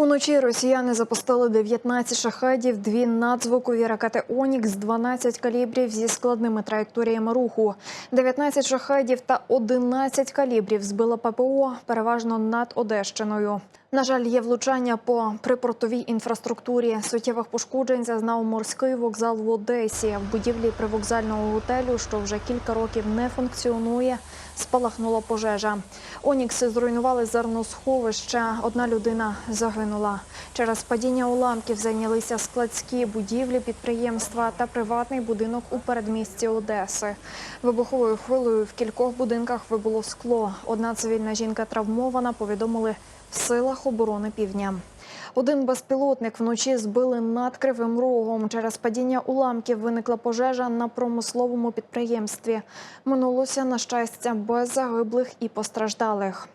Уночі росіяни запустили 19 шахедів, дві надзвукові ракети Онікс, 12 калібрів зі складними траєкторіями руху. 19 шахедів та 11 калібрів збила ППО, переважно над Одещиною. На жаль, є влучання по припортовій інфраструктурі. Суттєвих пошкоджень зазнав морський вокзал в Одесі. В будівлі привокзального готелю, що вже кілька років не функціонує, спалахнула пожежа. Онікси зруйнували зерносховище. Одна людина загинула. Через падіння уламків зайнялися складські будівлі підприємства та приватний будинок у передмісті Одеси. Вибуховою хвилею в кількох будинках вибуло скло. Одна цивільна жінка травмована. Повідомили в силах оборони півдня. Один безпілотник вночі збили над кривим рогом. Через падіння уламків виникла пожежа на промисловому підприємстві. Минулося на щастя без загиблих і постраждалих.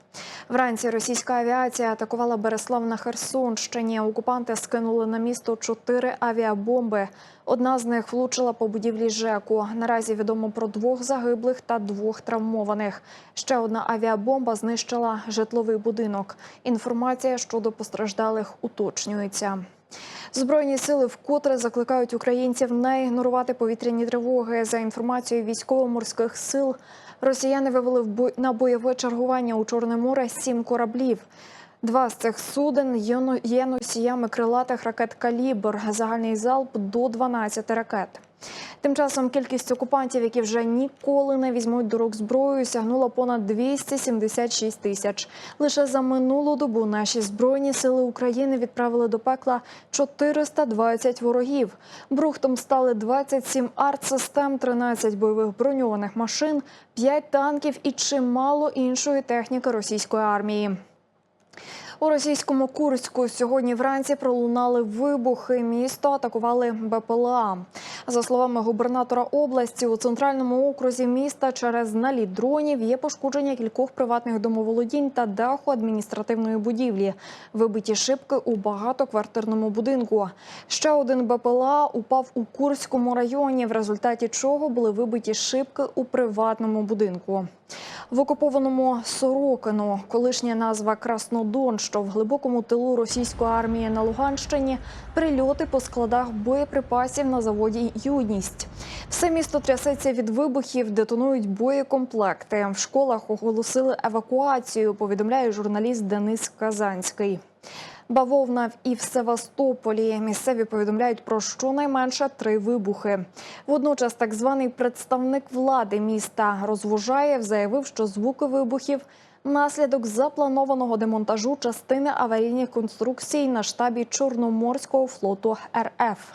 Вранці російська авіація атакувала Береслав на Херсонщині. Окупанти скинули на місто чотири авіабомби. Одна з них влучила по будівлі ЖЕКу. Наразі відомо про двох загиблих та двох травмованих. Ще одна авіабомба знищила житловий будинок. Інформація щодо постраждалих уточнюється. Збройні сили вкотре закликають українців не ігнорувати повітряні тривоги. За інформацією військово-морських сил, росіяни вивели на бойове чергування у Чорне море сім кораблів. Два з цих суден є носіями крилатих ракет «Калібр». Загальний залп до 12 ракет. Тим часом кількість окупантів, які вже ніколи не візьмуть до рук зброю, сягнула понад 276 тисяч. Лише за минулу добу наші збройні сили України відправили до пекла 420 ворогів. Брухтом стали 27 артсистем, 13 бойових броньованих машин, 5 танків і чимало іншої техніки російської армії. У російському Курську сьогодні вранці пролунали вибухи. Місто атакували БПЛА. За словами губернатора області, у центральному окрузі міста через наліт дронів є пошкодження кількох приватних домоволодінь та даху адміністративної будівлі. Вибиті шибки у багатоквартирному будинку. Ще один БПЛА упав у Курському районі, в результаті чого були вибиті шибки у приватному будинку. В окупованому Сорокину, колишня назва Краснодон, що в глибокому тилу російської армії на Луганщині, прильоти по складах боєприпасів на заводі Юність. Все місто трясеться від вибухів, детонують боєкомплекти. В школах оголосили евакуацію. Повідомляє журналіст Денис Казанський. Бавовна і в Севастополі місцеві повідомляють про щонайменше три вибухи. Водночас, так званий представник влади міста Розвожаєв заявив, що звуки вибухів наслідок запланованого демонтажу частини аварійних конструкцій на штабі Чорноморського флоту РФ.